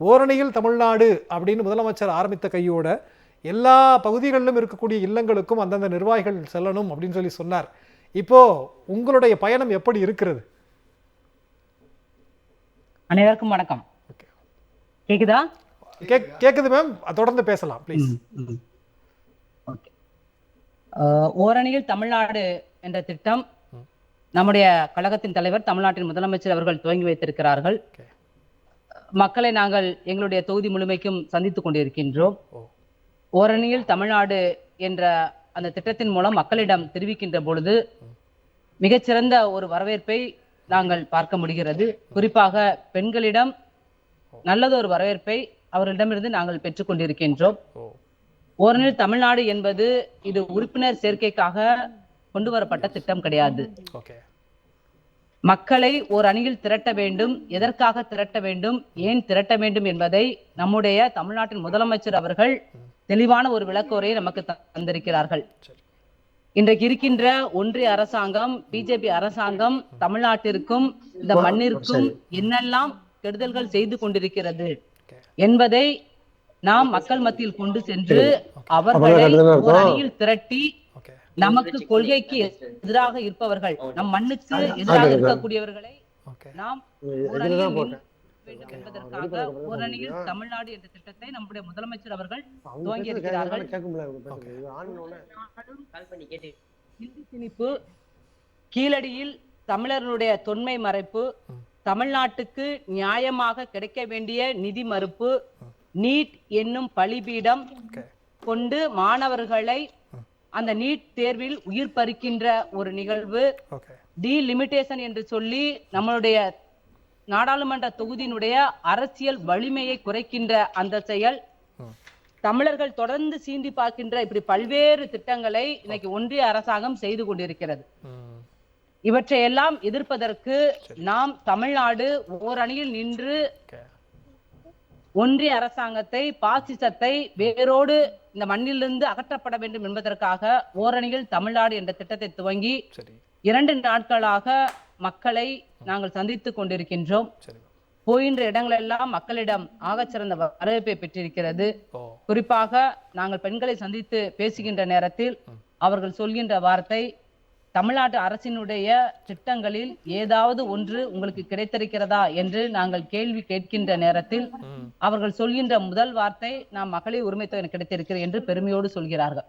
ஓரணியில் தமிழ்நாடு அப்படின்னு முதலமைச்சர் ஆரம்பித்த கையோட எல்லா பகுதிகளிலும் இருக்கக்கூடிய இல்லங்களுக்கும் அந்தந்த நிர்வாகிகள் செல்லணும் அப்படின்னு சொல்லி சொன்னார். இப்போ உங்களுடைய பயணம் எப்படி இருக்கிறது? அனைவருக்கும் வணக்கம். Okay. கேக்குதா? கேக் கேக்குது மேம்? தொடர்ந்து பேசலாம் ப்ளீஸ் ஓகே. ஓரணியில் தமிழ்நாடு என்ற திட்டம் நம்முடைய கழகத்தின் தலைவர் தமிழ்நாட்டின் முதலமைச்சர் அவர்கள் துவங்கி வைத்திருக்கிறார்கள். மக்களை நாங்கள் எங்களுடைய தொகுதி முழுமைக்கும் சந்தித்துக் கொண்டிருக்கின்றோம். ஓரணியில் தமிழ்நாடு என்ற அந்த திட்டத்தின் மூலம் மக்களிடம் தெரிவிக்கின்ற பொழுது மிகச்சிறந்த ஒரு வரவேற்பை நாங்கள் பார்க்க முடிகிறது. குறிப்பாக பெண்களிடம் நல்லதொரு வரவேற்பை அவர்களிடமிருந்து நாங்கள் பெற்றுக்கொண்டிருக்கின்றோம் ஓரணியில் தமிழ்நாடு என்பது இது உறுப்பினர் சேர்க்கைக்காக கொண்டு வரப்பட்ட திட்டம் கிடையாது. மக்களை ஒரு அணியில் திரட்ட வேண்டும். எதற்காக திரட்ட வேண்டும்? ஏன் திரட்ட வேண்டும் என்பதை நம்முடைய தமிழ்நாட்டின் முதலமைச்சர் அவர்கள் தெளிவான ஒரு விளக்குரையை நமக்கு தந்திருக்கிறார்கள். இன்றைக்கு இருக்கின்ற ஒன்றிய அரசாங்கம் பிஜேபி அரசாங்கம் தமிழ்நாட்டிற்கும் இந்த மண்ணிற்கும் என்னெல்லாம் கெடுதல்கள் செய்து கொண்டிருக்கிறது என்பதை நாம் மக்கள் மத்தியில் கொண்டு சென்று அவர்களை ஒரு அணியில் திரட்டி நமக்கு கொள்கைக்கு எதிராக இருப்பவர்கள் நம் மண்ணுக்கு எதிராக இருக்கக்கூடியவர்களை நாம் என்பதற்காக தமிழ்நாடு என்ற திட்டத்தை நம்முடைய முதலமைச்சர் அவர்கள் துவங்கி இருக்கிறார்கள். இந்தி திணிப்பு கீழடியில் தமிழர்களுடைய தொன்மை மறைப்பு தமிழ்நாட்டுக்கு நியாயமாக கிடைக்க வேண்டிய நிதி மறுப்பு நீட் என்னும் பலிபீடம் கொண்டு மாணவர்களை அந்த நீட் தேர்வில் உயிர் பறிக்கின்ற ஒரு நிகழ்வு. ஓகே டீலிமிட்டேஷன் என்று சொல்லி நம்மளுடைய நாடாளுமன்ற தொகுதியினுடைய அரசியல் வலிமையை குறைக்கின்ற அந்த செயல். தமிழர்கள் தொடர்ந்து சீண்டி பார்க்கின்ற இப்படி பல்வேறு திட்டங்களை இன்னைக்கு ஒன்றிய அரசாங்கம் செய்து கொண்டிருக்கிறது. ம். இவற்றை எல்லாம் எதிர்ப்பதற்கு நாம் தமிழ்நாடு ஓரணியில் நின்று ஒன்றிய அரசாங்கத்தை பாசிசத்தை வேரோடு இந்த மண்ணிலிருந்து அகற்றப்பட வேண்டும் என்பதற்காக ஓரணியில் தமிழ்நாடு என்ற திட்டத்தை துவங்கி இரண்டு நாட்களாக மக்களை நாங்கள் சந்தித்துக் கொண்டிருக்கின்றோம். சரி. போகின்ற இடங்களெல்லாம் மக்களிடம் ஆகச்சிறந்த வரவேற்பை பெற்றிருக்கிறது. குறிப்பாக நாங்கள் பெண்களை சந்தித்து பேசுகின்ற நேரத்தில் அவர்கள் சொல்கின்ற வார்த்தை தமிழ்நாட்டு அரசினுடைய திட்டங்களில் ஏதாவது ஒன்று உங்களுக்கு கிடைத்திருக்கிறதா என்று நாங்கள் கேள்வி கேட்கின்ற நேரத்தில் அவர்கள் சொல்கின்ற முதல் வார்த்தை நாம் மகளிர் உரிமை தொகை கிடைத்திருக்கிறது என்று பெருமையோடு சொல்கிறார்கள்.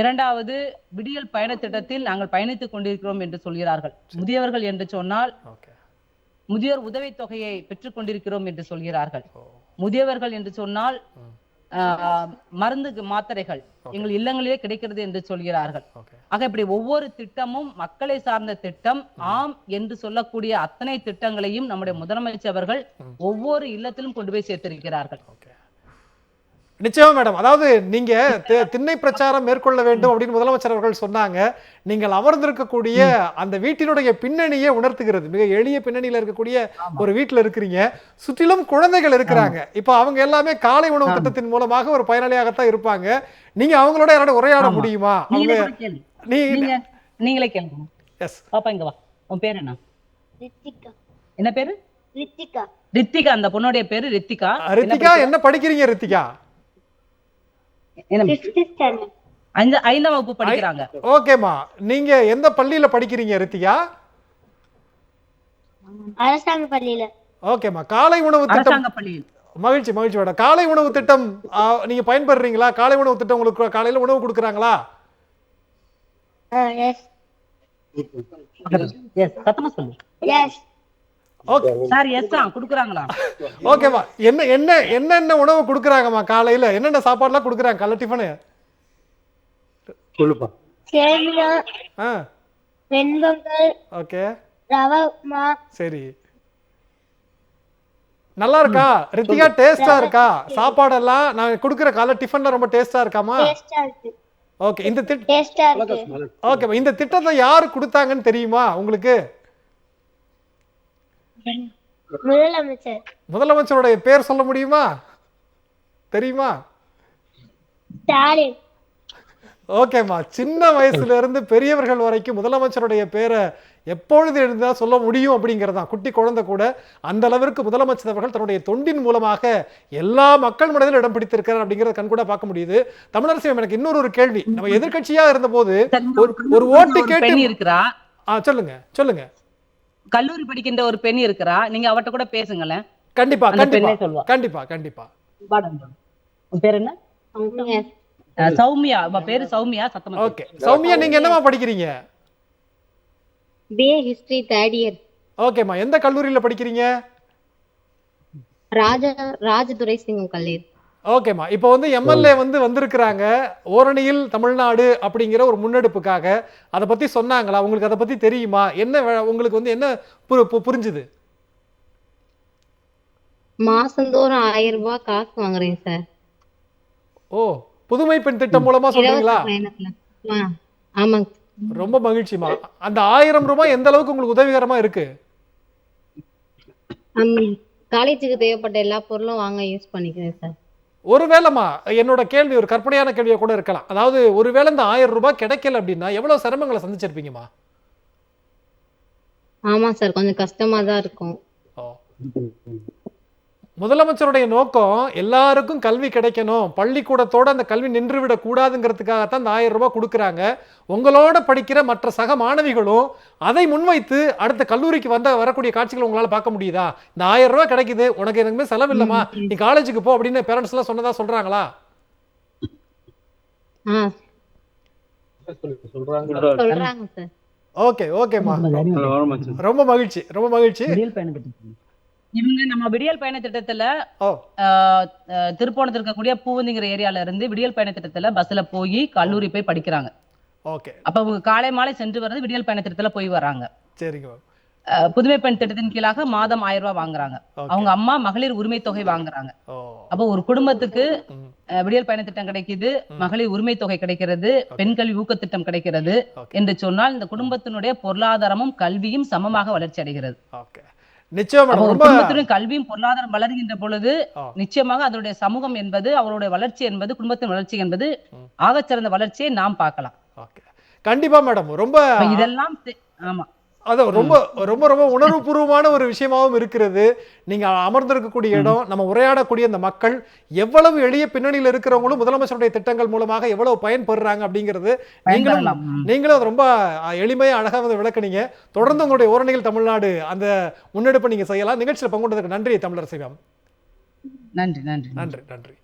இரண்டாவது விடியல் பயண திட்டத்தில் நாங்கள் பயணித்துக் கொண்டிருக்கிறோம் என்று சொல்கிறார்கள். முதியவர்கள் என்று சொன்னால் முதியோர் உதவித் தொகையை பெற்றுக் கொண்டிருக்கிறோம் என்று சொல்கிறார்கள். முதியவர்கள் என்று சொன்னால் ம் ஆஹ், மருந்து மாத்திரைகள் எங்கள் இல்லங்களிலே கிடைக்கிறது என்று சொல்கிறார்கள். ஆக இப்படி ஒவ்வொரு திட்டமும் மக்களை சார்ந்த திட்டம் ஆம் என்று சொல்லக்கூடிய அத்தனை திட்டங்களையும் நம்முடைய முதலமைச்சர் அவர்கள் ஒவ்வொரு இல்லத்திலும் கொண்டு போய் சேர்த்திருக்கிறார்கள். நிச்சயமா மேடம் அதாவது நீங்க தி- திண்ணை பிரச்சாரம் மேற்கொள்ள வேண்டும் அப்படின்னு முதலமைச்சர் அவர்கள் சொன்னாங்க. நீங்கள் அமர்ந்திருக்கக்கூடிய அந்த வீட்டினுடைய பின்னணியை உணர்த்துகிறது. மிக எளிய பின்னணியில இருக்கக்கூடிய ஒரு வீட்டுல இருக்கிறீங்க. சுற்றிலும் குழந்தைகள் இருக்கிறாங்க. இப்போ அவங்க எல்லாமே காலை உணவு திட்டத்தின் மூலமாக ஒரு பயனாளியாகத்தான் இருப்பாங்க. நீங்க அவங்களோட யாரோட உரையாட. முடியுமா? அவங்க நீங்க நீங்களே கேளுங்க. எஸ் பாப்பா இங்க வா. உன் பேர் என்ன? ரித்திகா. என்ன பேரு? ரித்திகா. ரித்திகா. அந்த பொண்ணுடைய பேரு ரித்திகா. ரித்திகா என்ன படிக்கிறீங்க ரித்திகா? ஐந்தாம் வகுப்பு படிக்கிறாங்க. ஓகேம்மா. நீங்க எந்த பள்ளியில படிக்கிறீங்க ரித்திகா? அரசாங்க பள்ளியில. ஓகேம்மா. காலை உணவு திட்டம் மகிழ்ச்சி மகிழ்ச்சி மேடம். காலை உணவு திட்டம் நீங்க பயன்படுறீங்களா? காலை உணவு திட்டம் உங்களுக்கு காலையில உணவு கொடுக்குறாங்களா? எஸ் எஸ் சத்தமா சொல்லு. எஸ் ஓகே சார் எஸ் தான் குடுக்குறாங்களா? ஓகேம்மா என்ன என்ன என்னென்ன உணவு கொடுக்குறாங்கம்மா காலையில? என்னென்ன சாப்பாடுலாம் கொடுக்குறாங்க காலை டிஃபனு சேமியா ஆ. வெண்பொங்கல் ஓகே ரவா உப்மா சரி. நல்லா இருக்கா? ரித்திகா டேஸ்டா இருக்கா? சாப்பாடெல்லாம் நான் கொடுக்குற காலை டிஃபன்ல ரொம்ப டேஸ்டா இருக்காமா? டேஸ்டா இருக்கு. ஓகே இந்த திட் டேஸ்டா இருக்கு. ஓகேம்மா இந்த திட்டத்தை யாரு கொடுத்தாங்கன்னு தெரியுமா உங்களுக்கு? முதலமைச்சர். முதலமைச்சருடைய பேர் சொல்ல முடியுமா? தெரியுமா? ஸ்டாலின். ஓகேம்மா. சின்ன வயசுல இருந்து பெரியவர்கள் வரைக்கும் முதலமைச்சருடைய பேரை எப்பொழுது எழுந்தா சொல்ல முடியும் அப்படிங்கிறது தான் குட்டி குழந்தை கூட அந்த அளவிற்கு முதலமைச்சர் அவர்கள் தன்னுடைய தொண்டின் மூலமாக எல்லா மக்கள் மனதிலும் இடம் பிடித்திருக்கிறார் அப்படிங்கிறத கண்கூட பார்க்க முடியுது. தமிழரசு எனக்கு இன்னொரு ஒரு கேள்வி. நம்ம எதிர்க்கட்சியா இருந்தபோது ஒரு ஒரு ஓட்டு கேட்டு சொல்லுங்க சொல்லுங்க. கல்லூரி படிக்கின்ற ஒரு பெண் இருக்கிறா நீங்க அவட்ட கூட பேசுங்களேன். கண்டிப்பா கண்டிப்பா. சொல்லுவா. கண்டிப்பா கண்டிப்பா. உன் பேர் என்ன? சௌமியா. பேரு சௌமியா சத்தமா. ஓகே. சௌமியா நீங்க என்னமா படிக்கிறீங்க? B A history third year. ஓகேம்மா. எந்த கல்லூரியில படிக்கிறீங்க? ராஜ ராஜதுரை சிங்கம் கல்லூரி. ஓகேம்மா. இப்போ வந்து எம்எல்ஏ வந்து வந்திருக்கிறாங்க. ஓரணியில் தமிழ்நாடு அப்படிங்கிற ஒரு முன்னெடுப்புக்காக. அதை பத்தி சொன்னாங்களா? உங்களுக்கு அதை பத்தி தெரியுமா? என்ன உங்களுக்கு வந்து என்ன புரிஞ்சுது? மாசந்தோறும் ஆயிரம் ரூபாய் காசு வாங்குறேன் சார். ஓ புதுமை பெண் திட்டம் மூலமா சொல்றீங்களா? ஆமாங்க. ரொம்ப மகிழ்ச்சிமா அந்த ஆயிரம் ரூபாய் எந்த அளவுக்கு உங்களுக்கு உதவிகரமா இருக்கு? காலேஜுக்கு தேவைப்பட்ட எல்லா பொருளும் வாங்க யூஸ் பண்ணிக்கிறேன் சார். ஒருவேளைமா என்னோட கேள்வி ஒரு கற்பனையான கேள்வியா கூட இருக்கலாம். அதாவது ஒருவேளை இந்த ஆயிரம் ரூபாய் கிடைக்கல அப்படின்னா எவ்வளவு சிரமங்களை சந்திச்சிருப்பீங்கம்மா ஆமா சார். கொஞ்சம் கஷ்டமா தான் இருக்கும். முதலமைச்சருடைய நோக்கம் எல்லாருக்கும் கல்வி கிடைக்கணும். பள்ளிக்கூடத்தோட அந்த கல்வி நின்றுவிடக் கூடாதுங்கிறதுக்காகத்தான் இந்த ஆயிரம் ரூபாய் கொடுக்குறாங்க. உங்களோட படிக்கிற மற்ற சக மாணவிகளும் அதை முன்வைத்து அடுத்த கல்லூரிக்கு வந்த வரக்கூடிய காட்சிகளை உங்களால பார்க்க முடியுதா? இந்த ஆயிரம் ரூபாய் கிடைக்குது. உனக்கு எனக்குமே செலவு இல்லம்மா. நீ காலேஜுக்கு போ அப்படின்னு பேரண்ட்ஸ் எல்லாம் சொன்னதா சொல்றாங்களா? ஆ சொல்றாங்க. சொல்றாங்க சார் ஓகே ஓகேம்மா. ரொம்ப மகிழ்ச்சி ரொம்ப மகிழ்ச்சி. இவங்க நம்ம விடியல் பயண திட்டத்துல திருப்போணத்துல இருக்கக்கூடிய பூவந்திங்கிற ஏரியால இருந்து விடியல் பயண திட்டத்துல பஸ்ல போய் கல்லூரி போய் படிக்கிறாங்க. ஓகே. அப்ப அவங்க காலை மாலை சென்று வர்றது விடியல் பயண திட்டத்துல போய் வராங்க சரிங்க புதுமை பெண் திட்டத்தின் கீழாக மாதம் ஆயிரம் ரூபாய் வாங்குறாங்க. அவங்க அம்மா மகளிர் உரிமை தொகை வாங்குறாங்க. அப்போ ஒரு குடும்பத்துக்கு விடியல் பயண திட்டம் கிடைக்குது. மகளிர் உரிமை தொகை கிடைக்கிறது பெண் கல்வி ஊக்கத்திட்டம் கிடைக்கிறது என்று சொன்னால் இந்த குடும்பத்தினுடைய பொருளாதாரமும் கல்வியும் சமமாக வளர்ச்சி அடைகிறது. ஓகே நிச்சயம் அப்போ மேடம் ஒரு ரொம்ப குடும்பத்தினுடைய கல்வியும் பொருளாதாரம் வளர்கின்ற பொழுது. நிச்சயமாக அதனுடைய சமூகம் என்பது அவருடைய வளர்ச்சி என்பது குடும்பத்தின் வளர்ச்சி என்பது. ஆகச்சிறந்த வளர்ச்சியை நாம் பார்க்கலாம் கண்டிப்பா மேடம் ரொம்ப இதெல்லாம் ஆமா அது ரொம்ப ரொம்ப ரொம்ப உணர்வுபூர்வமான ஒரு விஷயமாவும் இருக்கிறது. நீங்க அமர்ந்திருக்கக்கூடிய இடம் நம்ம உரையாடக்கூடிய இந்த மக்கள் எவ்வளவு எளிய பின்னணியில் இருக்கிறவங்களும் முதலமைச்சருடைய திட்டங்கள் மூலமாக எவ்வளவு பயன்பெறுறாங்க அப்படிங்கிறது நீங்களும். நீங்களும் அதை ரொம்ப அஹ், எளிமையா அழகா வந்து விளக்குனீங்க. தொடர்ந்து உங்களுடைய ஓரணிகள் தமிழ்நாடு அந்த முன்னெடுப்பை நீங்க செய்யலாம். நிகழ்ச்சியில் பங்குண்டதுக்கு நன்றி தமிழரசி மேம். நன்றி நன்றி. நன்றி நன்றி.